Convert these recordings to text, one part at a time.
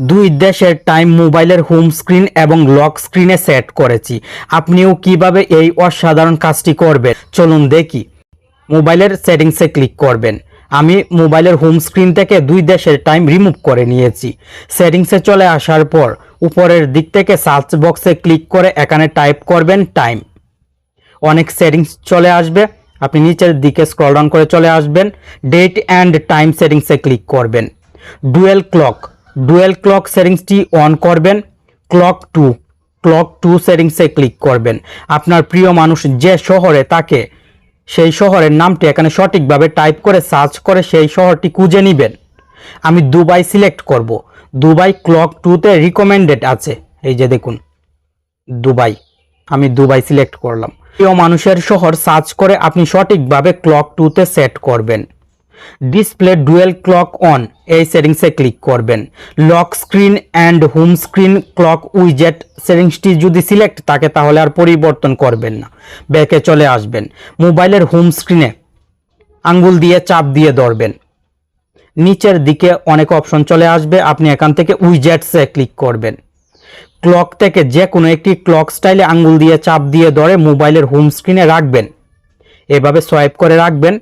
দুই দেশের টাইম মোবাইলের হোম স্ক্রিন এবং লক স্ক্রিনে সেট করেছি। আপনিও কীভাবে এই অসাধারণ কাজটি করবেন? চলুন দেখি। মোবাইলের সেটিংসে ক্লিক করবেন। আমি মোবাইলের হোম স্ক্রিন থেকে দুই দেশের টাইম রিমুভ করে নিয়েছি। সেটিংসে চলে আসার পর, উপরের দিক থেকে সার্চ বক্সে ক্লিক করে এখানে টাইপ করবেন টাইম অনেক সেটিংস চলে আসবে। আপনি নিচের দিকে স্ক্রল ডাউন করে চলে আসবেন। ডেট অ্যান্ড টাইম সেটিংসে ক্লিক করবেন। ডুয়েল ক্লক ডুয়েল ক্লক সেটিংসটি অন করবেন, ক্লক টু ক্লক টু সেটিংসে ক্লিক করবেন। আপনার প্রিয় মানুষ যে শহরে থাকে সেই শহরের নামটি এখানে সঠিকভাবে টাইপ করে সার্চ করে সেই শহরটি খুঁজে নেবেন। আমি দুবাই সিলেক্ট করব। দুবাই ক্লক টুতে রিকমেন্ডেড আছে। এই যে দেখুন, দুবাই, আমি দুবাই সিলেক্ট করলাম। প্রিয় মানুষের শহর সার্চ করে আপনি সঠিকভাবে ক্লক টুতে সেট করবেন। ডিসপ্লে ডুয়েল ক্লক অন এই সেটিংসে ক্লিক করবেন। Lock screen and home screen clock উইজেট সেটিংসটি যদি সিলেক্ট থাকে তাহলে আর পরিবর্তন করবেন না। ব্যাকে চলে আসবেন। মোবাইলের হোম স্ক্রিনে আঙ্গুল দিয়ে চাপ দিয়ে ধরবেন। নিচের দিকে অনেক অপশন চলে আসবে, আপনি এখান থেকে উইজেটসে ক্লিক করবেন। ক্লক থেকে যে কোনো একটি ক্লক স্টাইলে আঙ্গুল দিয়ে চাপ দিয়ে ধরে মোবাইলের হোম স্ক্রিনে রাখবেন। এভাবে সোয়াইপ করে রাখবেন।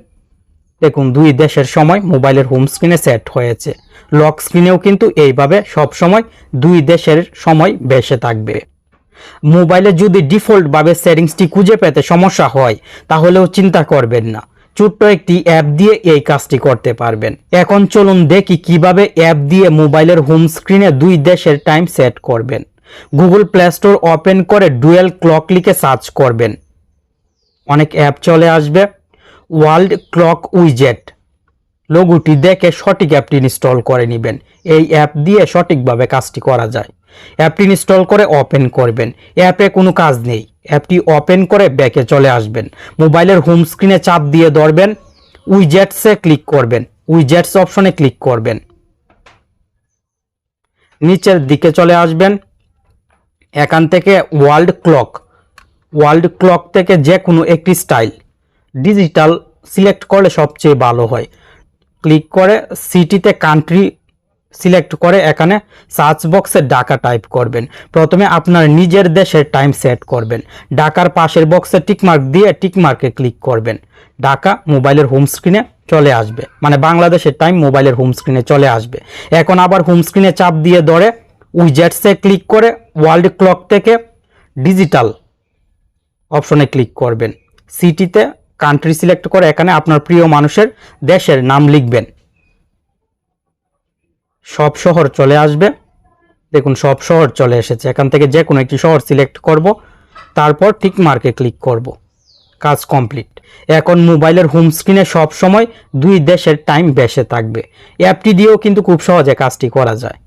দেখুন, দুই দেশের সময় মোবাইলের হোম স্ক্রিনে সেট হয়েছে। লক স্ক্রিনেও কিন্তু এইভাবে সব সময় দুই দেশের সময় বেসে থাকবে। মোবাইলে যদি ডিফল্টভাবে সেটিংসটি খুঁজে পেতে সমস্যা হয়, তাহলেও চিন্তা করবেন না। ছোট্ট একটি অ্যাপ দিয়ে এই কাজটি করতে পারবেন। এখন চলুন দেখি কীভাবে অ্যাপ দিয়ে মোবাইলের হোম স্ক্রিনে দুই দেশের টাইম সেট করবেন। গুগল প্লে স্টোর ওপেন করে ডুয়েল ক্লক লিখে সার্চ করবেন। অনেক অ্যাপ চলে আসবে। ওয়ার্ল্ড ক্লক উইজেট। লোগোটি দেখে সঠিক অ্যাপটি ইনস্টল করে নেবেন। এই অ্যাপ দিয়ে সঠিকভাবে কাজটি করা যায়। অ্যাপটি ইনস্টল করে ওপেন করবেন। অ্যাপে কোনো কাজ নেই। অ্যাপটি ওপেন করে ব্যাকে চলে আসবেন। মোবাইলের হোম স্ক্রিনে চাপ দিয়ে ধরবেন। উইজেটসে ক্লিক করবেন। উইজেটস অপশনে ক্লিক করবেন। নিচের দিকে চলে আসবেন। এখান থেকে ওয়ার্ল্ড ক্লক। ওয়ার্ল্ড ক্লক থেকে যে কোনো একটি স্টাইল। ডিজিটাল সিলেক্ট করলে সবচেয়ে ভালো হয়। ক্লিক করে সিটিতে কান্ট্রি সিলেক্ট করে এখানে সার্চ বক্সে ডাকা টাইপ করবেন। প্রথমে আপনার নিজের দেশের টাইম সেট করবেন। ডাকার পাশের বক্সে টিকমার্ক দিয়ে টিকমার্কে ক্লিক করবেন। ডাকা মোবাইলের হোম স্ক্রিনে চলে আসবে। মানে বাংলাদেশের টাইম মোবাইলের হোম স্ক্রিনে চলে আসবে। এখন আবার হোম স্ক্রিনে চাপ দিয়ে ধরে উইজেটসে ক্লিক করে ওয়ার্ল্ড ক্লক থেকে ডিজিটাল অপশনে ক্লিক করবেন। সিটিতে কান্ট্রি সিলেক্ট করে এখানে আপনার প্রিয় মানুষের দেশের নাম লিখবেন। সব শহর চলে আসবে। দেখুন, সব শহর চলে এসেছে। এখান থেকে যে কোনো একটি শহর সিলেক্ট করব, তারপর ঠিক মার্কে ক্লিক করব। কাজ কমপ্লিট এখন মোবাইলের হোম স্ক্রিনে সব সময় দুই দেশের টাইম বেসে থাকবে। অ্যাপটি দিয়েও কিন্তু খুব সহজে কাজটি করা যায়।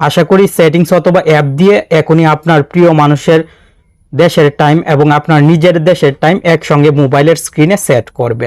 আশা করি সেটিংস অথবা অ্যাপ দিয়ে এখনই আপনার প্রিয় মানুষের দেশের টাইম এবং আপনার নিজের দেশের টাইম একসঙ্গে মোবাইলের স্ক্রিনে সেট করবে